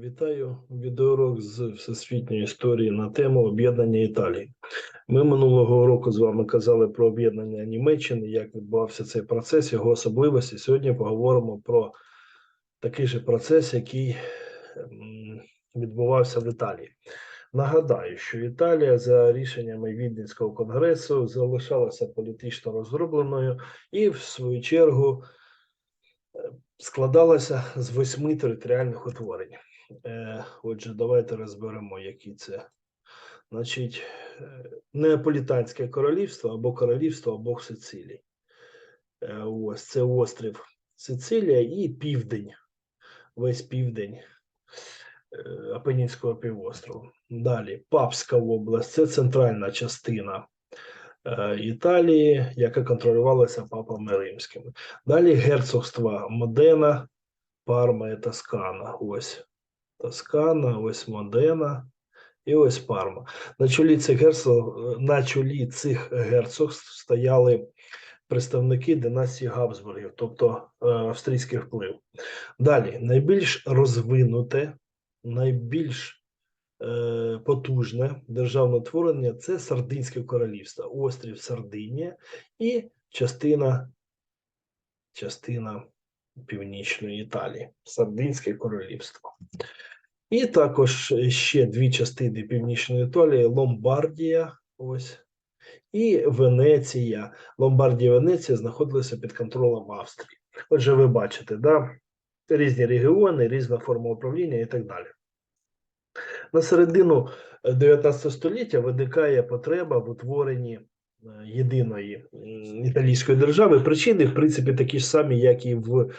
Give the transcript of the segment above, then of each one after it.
Вітаю відеоурок з всесвітньої історії на тему об'єднання Італії. Ми минулого року з вами казали про об'єднання Німеччини, як відбувався цей процес, його особливості. Сьогодні поговоримо про такий же процес, який відбувався в Італії. Нагадаю, що Італія за рішеннями Віденського конгресу залишалася політично розробленою і, в свою чергу, е, складалася з восьми територіальних утворень. Е, Отже, давайте розберемо, які це. Значить, е, Неаполітанське королівство або королівство обох Сицилій. Е, Ось це острів Сицилія і південь, весь південь Апенінського півострову. Далі Папська область це центральна частина Італії, яка контролювалася папами римськими. Далі герцогства Модена, Парма і Тоскана. Ось Тоскана, ось Модена і ось Парма. На чолі цих герцог, на чолі цих герцогств стояли представники династії Габсбургів, тобто е, австрійський вплив. Далі найбільш розвинуте, найбільш е, потужне державне творення це Сардинське королівство, острів Сардинія і частина, частина Північної Італії, Сардинське королівство. І також ще дві частини Північної Італії Ломбардія, ось, і Венеція. Ломбардія і Венеція знаходилися під контролем Австрії. Отже, ви бачите, да? різні регіони, різна форма управління і так далі. На середину 19 століття виникає потреба в утворенні е, єдиної італійської держави. Причини, в принципі, такі ж самі, як і в е,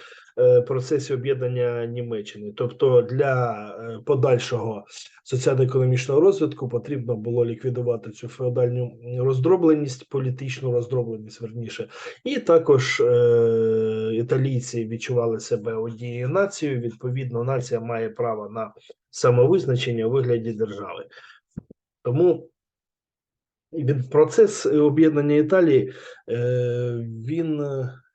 процесі об'єднання Німеччини. Тобто, для е, подальшого соціально-економічного розвитку потрібно було ліквідувати цю феодальну роздробленість, політичну роздробленість, верніше, і також е, італійці відчували себе однією нацією. Відповідно, нація має право на самовизначення у вигляді держави. Тому від процес об'єднання Італії е, він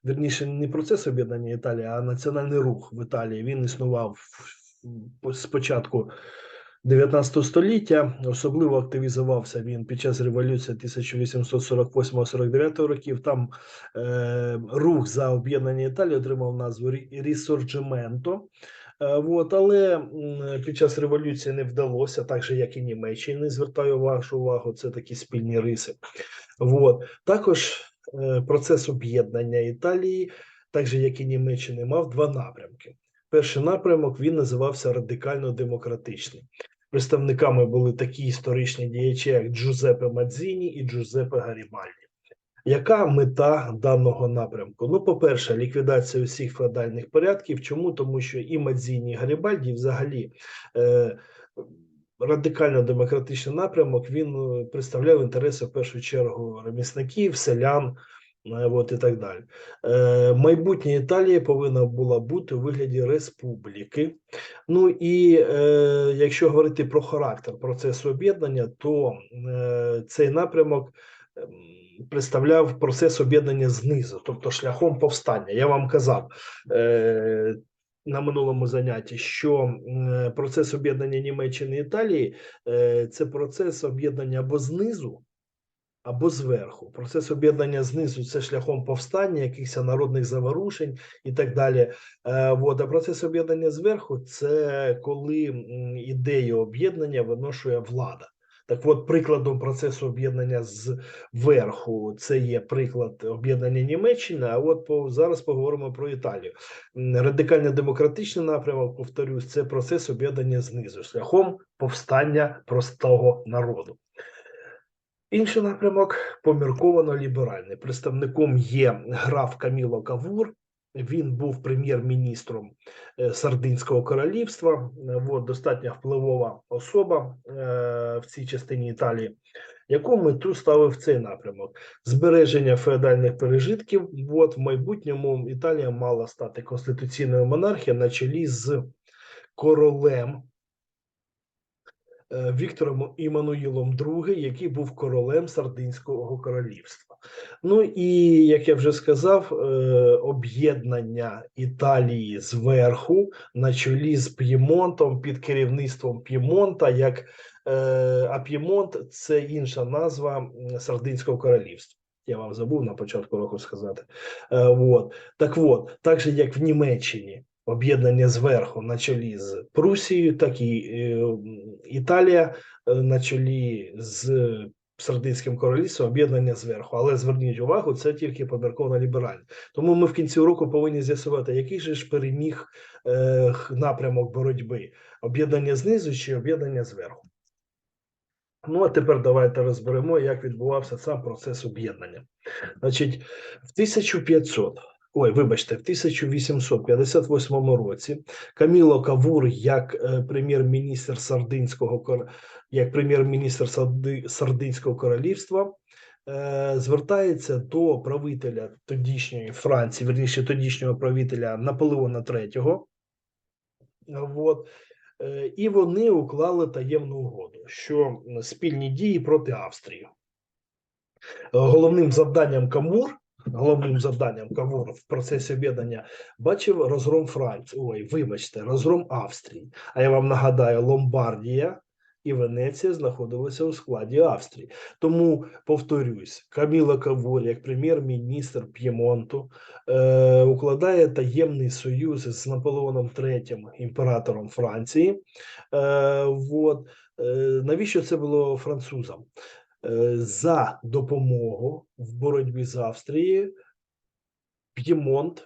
вірніше не процес об'єднання Італії, а національний рух в Італії. Він існував з початку 19 століття. Особливо активізувався він під час революції 1848-49 років. Там е, рух за об'єднання Італії отримав назву Рі- Рісорджименто. Е, От, але під час революції не вдалося, так же як і Німеччині. Звертаю вашу увагу, це такі спільні риси. От. Також процес об'єднання Італії, так же як і Німеччини, мав два напрямки. Перший напрямок він називався радикально-демократичний. Представниками були такі історичні діячі, як Джузеппе Мадзіні і Джузеппе Гарібальді. Яка мета даного напрямку? Ну, по-перше, ліквідація усіх феодальних порядків. Чому? Тому що і Мадзіні, і Гарібальді взагалі е, радикально-демократичний напрямок він е, представляв інтереси в першу чергу ремісників, селян. е, От і так далі. Е, майбутнє Італія повинна була бути у вигляді республіки. Ну і е, якщо говорити про характер процесу об'єднання, то е, цей напрямок ем, представляв процес об'єднання знизу, тобто шляхом повстання. Я вам казав е, на минулому занятті, що процес об'єднання Німеччини і Італії е, це процес об'єднання або знизу. Або зверху. Процес об'єднання знизу це шляхом повстання, якихось народних заворушень і так далі. Е, вот, а процес об'єднання зверху це коли ідею об'єднання виношує влада. Так от, прикладом процесу об'єднання зверху це є приклад об'єднання Німеччини. А от по, зараз поговоримо про Італію. Радикально-демократичний напрямок, повторюсь, це процес об'єднання знизу, шляхом повстання простого народу. Інший напрямок помірковано ліберальний. Представником є граф Каміло Кавур. Він був прем'єр-міністром е, Сардинського королівства. Е, От, достатньо впливова особа е, в цій частині Італії. Яку мету ставив цей напрямок? Збереження феодальних пережитків. От, в майбутньому Італія мала стати конституційною монархією на чолі з королем Віктором Іммануїлом II, який був королем Сардинського королівства. Ну і як я вже сказав, е, об'єднання Італії зверху на чолі з П'ємонтом під керівництвом П'ємонта, як е, а П'ємонт це інша назва Сардинського королівства. Я вам забув на початку року сказати. Е, вот. Так от, так же як в Німеччині об'єднання зверху на чолі з Прусією, так і е, Італія е, на чолі з Сардинським королівством об'єднання зверху. Але зверніть увагу, це тільки помірково ліберальне. Тому ми в кінці року повинні з'ясувати, який же ж переміг е, напрямок боротьби: об'єднання знизу чи об'єднання зверху. Ну, а тепер давайте розберемо, як відбувався сам процес об'єднання. Значить, в 1500, ой, вибачте, в 1858 році Каміло Кавур, як е, прем'єр-міністр Сардинського як прем'єр-міністр Сардинського королівства, е, звертається до правителя тодішньої Франції, верніше тодішнього правителя Наполеона III. Вот. Е, І вони уклали таємну угоду, що спільні дії проти Австрії. Головним завданням Камур, головним завданням Камур в процесі об'єднання бачив розгром Франції. Ой, вибачте, розгром Австрії. А я вам нагадаю, Ломбардія і Венеція знаходилися у складі Австрії. Тому повторюсь, Каміла Кавур, як прем'єр-міністр П'ємонту, е, укладає таємний союз з Наполеоном III, імператором Франції. Е, вот. Е, навіщо це було французам? Е, за допомогу в боротьбі з Австрією П'ємонт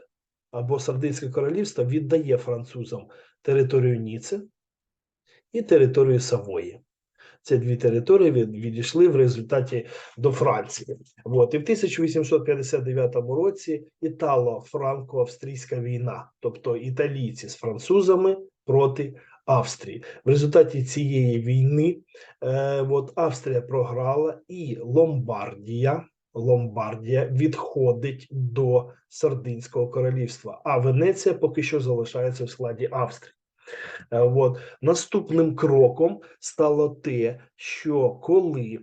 або Сардинське королівство віддає французам територію Ніци і територію Савої. Ці дві території відійшли в результаті до Франції. От. І в 1859 році італо-франко-австрійська війна, тобто італійці з французами проти Австрії. В результаті цієї війни е, от Австрія програла, і Ломбардія. Ломбардія відходить до Сардинського королівства, а Венеція поки що залишається в складі Австрії. Е, От. Наступним кроком стало те, що коли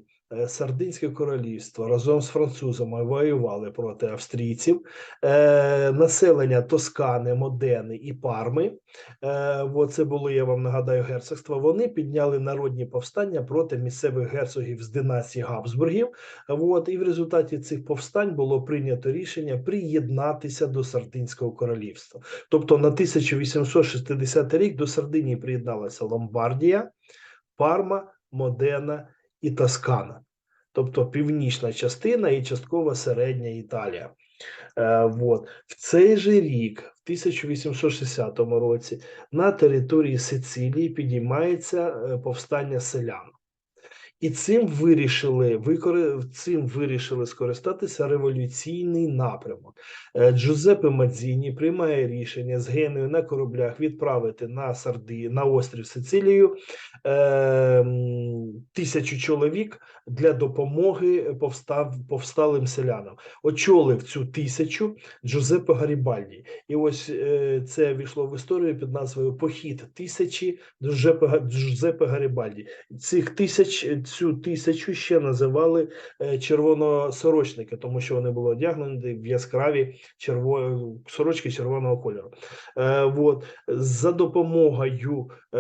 Сардинське королівство разом з французами воювали проти австрійців, е, населення Тоскани, Модени і Парми, е, от це було, я вам нагадаю, герцогства, вони підняли народні повстання проти місцевих герцогів з династії Габсбургів. От, і в результаті цих повстань було прийнято рішення приєднатися до Сардинського королівства. Тобто на 1860 рік до Сардинії приєдналася Ломбардія, Парма, Модена і Тоскана, тобто північна частина і частково середня Італія. Е, вот. В цей же рік, в 1860 році, на території Сицилії підіймається е, повстання селян. І цим вирішили викори... цим вирішили скористатися революційний напрямок. Е, Джузеппе Мадзіні приймає рішення з геною на кораблях відправити на Сарди на острів Сицилію е, тисячу чоловік для допомоги повстав повсталим селянам. Очолив цю тисячу Джузеппе Гарібальді. І ось е, це війшло в історію під назвою Похід тисячі Джузеппе, Джузеппе Гарібальді. Цих тисяч цю тисячу ще називали е, червоносорочники, тому що вони були одягнені в яскраві черво... сорочки червоного кольору. Е, от. За допомогою е,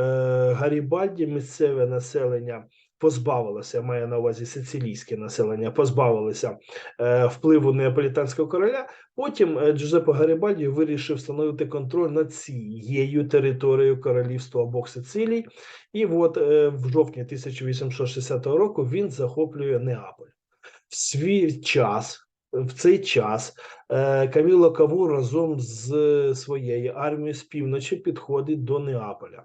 Гарібальді місцеве населення позбавилося, я маю на увазі сицилійське населення, позбавилося е, впливу неаполітанського короля. Потім е, Джузеппе Гарібальді вирішив встановити контроль над цією територією королівства обох Сицилій. І от е, в жовтні 1860 року він захоплює Неаполь. В свій час, в цей час, е, Каміло Кавур разом з своєю армією з півночі підходить до Неаполя.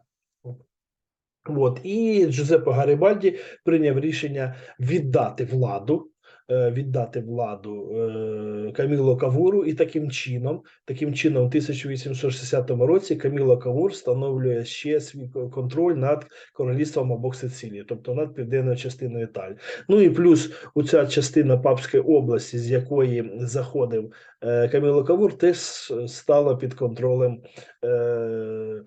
От і Джузеппе Гарибальді прийняв рішення віддати владу. е, Віддати владу е, Каміло Кавуру, і таким чином, таким чином, у 1860 році Каміло Кавур встановлює ще свій контроль над королівством обох Сицилії, тобто над південною частиною Італії. Ну і плюс у ця частина Папської області, з якої заходив е, Каміло Кавур, теж стала під контролем е,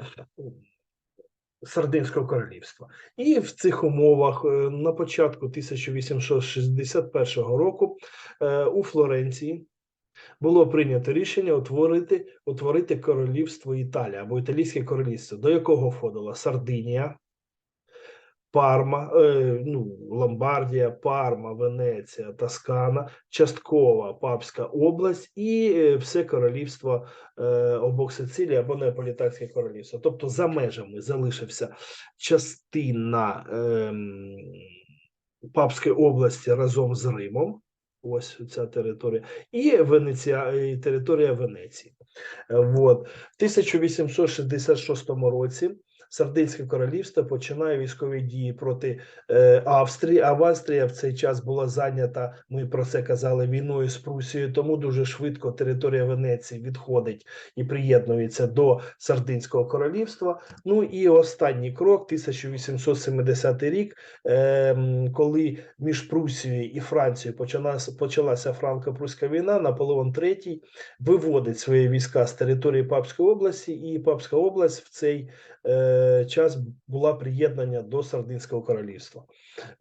Сардинського королівства. І в цих умовах е, на початку 1861 року е, у Флоренції було прийнято рішення утворити, утворити королівство Італія або Італійське королівство, до якого входила Сардинія, Парма, е, ну, Ломбардія, Парма, Венеція, Тоскана, часткова Папська область і е, все королівство е, обох Сицилії або Неаполітанське королівство. Тобто за межами залишився частина ем, Папської області разом з Римом. Ось ця територія, і Венеція, і територія Венеції. Вот. В 1866 році Сардинське королівство починає військові дії проти е, Австрії. А в Австрія в цей час була зайнята. Ми про це казали війною з Прусією. Тому дуже швидко територія Венеції відходить і приєднується до Сардинського королівства. Ну і останній крок, 1870 рік, е, коли між Прусією і Францією почалася, почалася франко-пруська війна. Наполеон III виводить свої війська з території Папської області, і Папська область в цей е, час була приєднання до Сардинського королівства.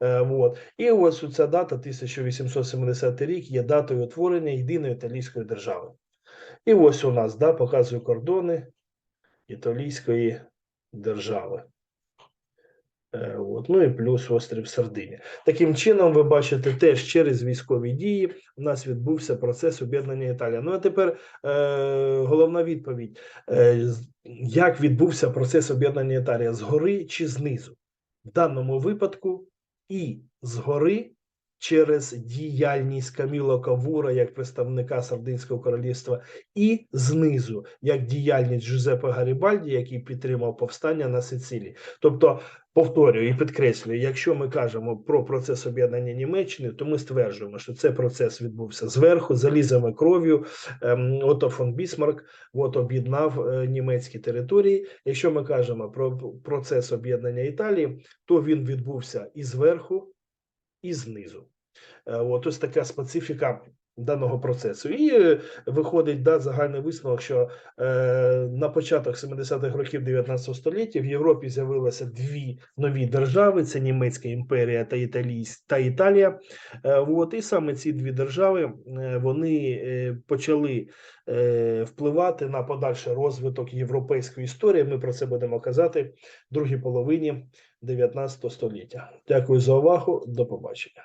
Е, вот. І ось ця дата, 1870 рік, є датою утворення єдиної італійської держави. І ось у нас да, показую кордони італійської держави. Е, От. Ну і плюс острів Сардині. Таким чином, ви бачите, теж через військові дії у нас відбувся процес об'єднання Італії. Ну а тепер е, головна відповідь: е, як відбувся процес об'єднання Італії згори чи знизу? В даному випадку і згори через діяльність Каміло Кавура як представника Сардинського королівства, і знизу як діяльність Джузеппе Гарібальді, який підтримав повстання на Сицилії. Тобто, повторюю і підкреслюю, якщо ми кажемо про процес об'єднання Німеччини, то ми стверджуємо, що цей процес відбувся зверху, залізами кров'ю. Ем, Ото фон Бісмарк от об'єднав е, німецькі території. Якщо ми кажемо про процес об'єднання Італії, то він відбувся і зверху, і знизу. Е, От ось така специфіка даного процесу. І е, виходить да, загальний висновок, що е, на початок 70-х років 19 століття в Європі з'явилося дві нові держави: це Німецька імперія та Італійсь, та Італія. Е, от, і саме ці дві держави е, вони е, почали е, впливати на подальший розвиток європейської історії. Ми про це будемо казати в другій половині 19 століття. Дякую за увагу. До побачення.